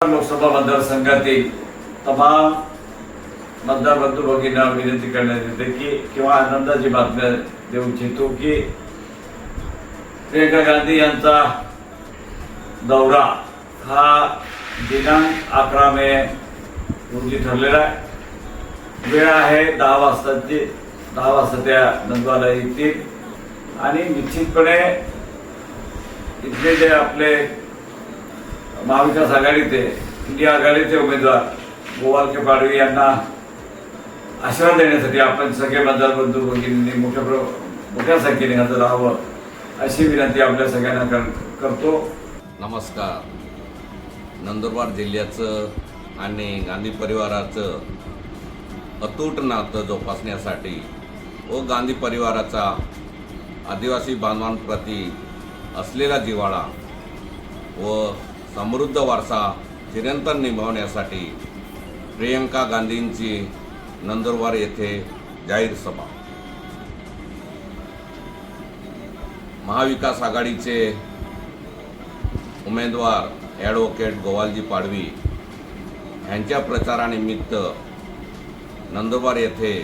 लोकसभा मतदारसंघातील तमाम मतदार बंधू भगिनींना विनंती करण्यात येते की किंवा आनंदाची बातम्या देऊ इच्छितो की प्रियंका गांधी यांचा दौरा हा दिनांक अकरा मे रोजी ठरलेला आहे. वेळ आहे दहा वाजताची दहा वाजता त्या नंदवाला येतील. आणि निश्चितपणे इथले जे आपले महाविकास आघाडीचे इंडिया आघाडीचे उमेदवार गोवालके पाडवी यांना आशीर्वाद देण्यासाठी आपण सगळे मतदार बंधू भगिनींनी मोठ्या प्र मोठ्या संख्येने हजर राहावं अशी विनंती आपल्या सगळ्यांना कर करतो. नमस्कार. नंदुरबार जिल्ह्याचं आणि गांधी परिवाराचं अतूट नातं जोपासण्यासाठी व गांधी परिवाराचा आदिवासी बांधवांप्रती असलेला जिव्हाळा व समृद्ध वारसा चिरंतन निभावण्यासाठी प्रियंका गांधींची नंदुरबार येथे जाहीर सभा. महाविकास आघाडीचे उमेदवार ॲडव्होकेट गोवालजी पाडवी यांच्या प्रचारानिमित्त नंदुरबार येथे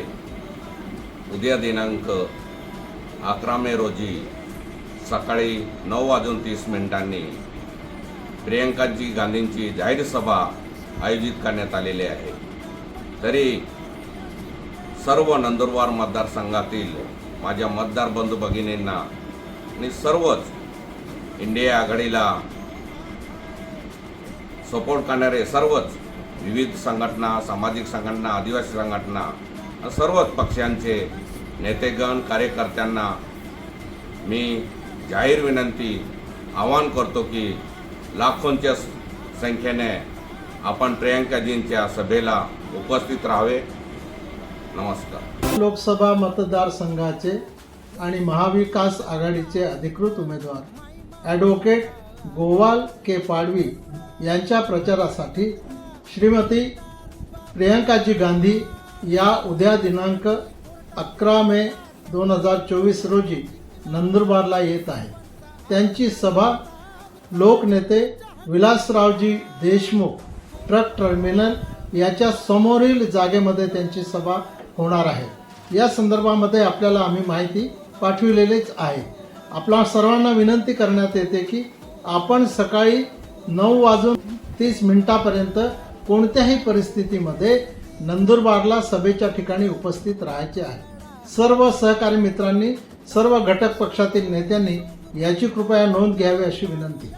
उद्या दिनांक अकरा मे रोजी सकाळी नऊ वाजून तीस मिनिटांनी प्रियंकाजी गांधींची जाहीर सभा आयोजित करण्यात आलेली आहे. तरी सर्व नंदुरबार मतदारसंघातील माझ्या मतदार बंधू भगिनींना आणि सर्वच इंडिया आघाडीला सपोर्ट करणारे सर्वच विविध संघटना सामाजिक संघटना आदिवासी संघटना सर्वच पक्षांचे नेतेगण कार्यकर्त्यांना मी जाहीर विनंती आवाहन करतो की लाखोंच्या संख्येने आपण प्रियांकाजींच्या सभेला उपस्थित राहावे. नमस्कार. लोकसभा मतदारसंघाचे आणि महाविकास आघाडीचे अधिकृत उमेदवार ॲडव्होकेट गोवाल के पाडवी यांच्या प्रचारासाठी श्रीमती प्रियंकाजी गांधी या उद्या दिनांक अकरा मे दोन हजार चोवीस रोजी नंदुरबारला येत आहे. त्यांची सभा लोकनेते विलासरावजी देशमुख ट्रक टर्मिनल याच्या समोरील जागेमध्ये त्यांची सभा होणार आहे. या संदर्भामध्ये आपल्याला आम्ही माहिती पाठविलेलीच आहे. आपल्या सर्वांना विनंती करण्यात येते की आपण सकाळी नऊ वाजून तीस मिनिटापर्यंत कोणत्याही परिस्थितीमध्ये नंदुरबारला सभेच्या ठिकाणी उपस्थित राहायचे आहे. सर्व सहकारी मित्रांनी सर्व घटक पक्षातील नेत्यांनी याची कृपया नोंद घ्यावी अशी विनंती.